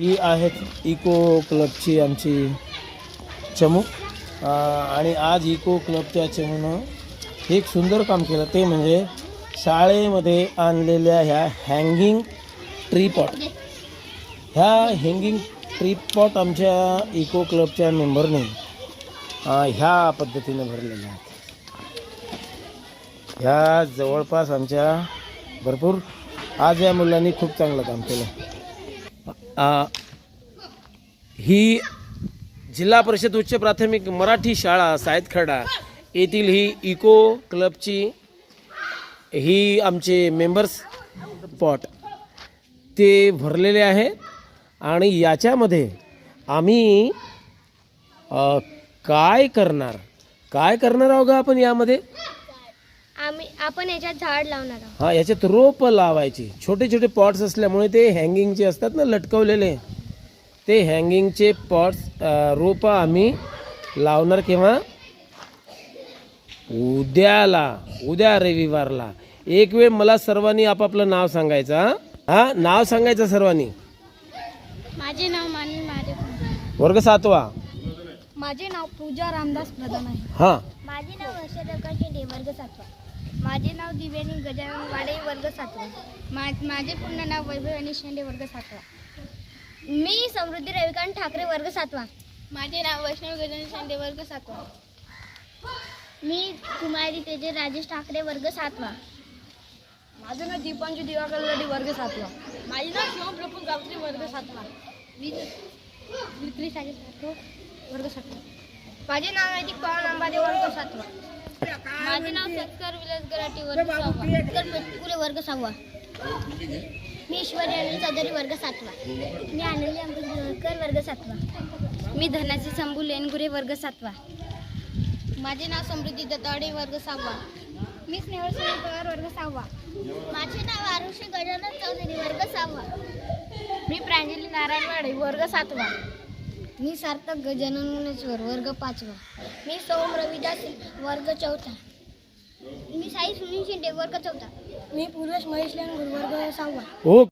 ही आहेत इको क्लबची आमची चमू. आणि आज इको क्लबच्या चमूनं एक सुंदर काम केलं. ते म्हणजे शाळेमध्ये आणलेल्या ह्या हँगिंग ट्रीपॉट ह्या हँगिंग ट्रीपॉट आमच्या इको क्लबच्या मेंबरने ह्या पद्धतीने भरलेल्या आहेत. ह्या जवळपास आमच्या भरपूर आज या मुलांनी खूप चांगलं काम केलं. ही जिल्हा परिषद उच्च प्राथमिक मराठी शाळा सायतखडा येथील ही इको क्लबची ही आमचे मेंबर्स पॉट ते भरलेले आहे आणि याच्यामध्ये आम्ही काय करणार? काय करणार आहो का आपण यामध्ये? आम्ही आपण याच्यात झाड लावणार आहोत. हा याच्यात रोप लावायची. छोटे छोटे पॉट्स असल्यामुळे ते हँगिंगचे असतात ना लटकवलेले ते हँगिंगचे पॉट्स रोप आम्ही लावणार केव्हा उद्याला उद्या रविवारला. एक वेळ मला सर्वांनी आपापलं नाव सांगायचं हा? हा नाव सांगायचं सर्वांनी. माझे नाव मानवी माझे वर्ग सातवा. माझे नाव पूजा रामदास प्रधान आहे. हा. माझे नाव हर्षद शेंडे वर्ग सातवा. माझे नाव दिव्यानी गजानन वाडे वर्ग सातवा. मा माझे पूर्ण नाव वैभवानी शेंडे वर्ग सातवा. मी समृद्धी रविकांत ठाकरे वर्ग सातवा. माझे नाव वैष्णवी गजानन शेंडे वर्ग सातवा. मी कुमारी तेजे राजेश ठाकरे वर्ग सातवा. माझं नाव दीपांजू दिवाकर लडी वर्ग सातवा. माझे नाव शिवम प्रफुल गावत्री वर्ग सातवा. मी सागे सातवा. वर्ग सातवा माझे नाव आहे पवन अंबादे वर्ग सातवा. माझे नाव सत्कार विलास गराटी वर्ग सहावा. उत्तर मेटकुले वर्ग सहावा. मी ईश्वरी अनिल चौधरी वर्ग सातवा. मी आनंदी अंबेडकर वर्ग सातवा. मी धनाजी शंभू लेनगुरे वर्ग सातवा. माझे नाव समृद्धी दत्तावडे वर्ग सहावा. मी स्नेहल पवार वर्ग सहावा. माझे नाव आरुषी गजानन चौधरी वर्ग सहावा. मी प्रांजली नारायण वाडे वर्ग सातवा. मी सार्थक गजानन मुनेश्वर वर्ग पाचवा. मी सोम रविदास वर्ग चौथा. मी साई सुनील शिंदे वर्ग चौथा. मी पूर्वेश महेश लेनगुर वर्ग सहावा. हो.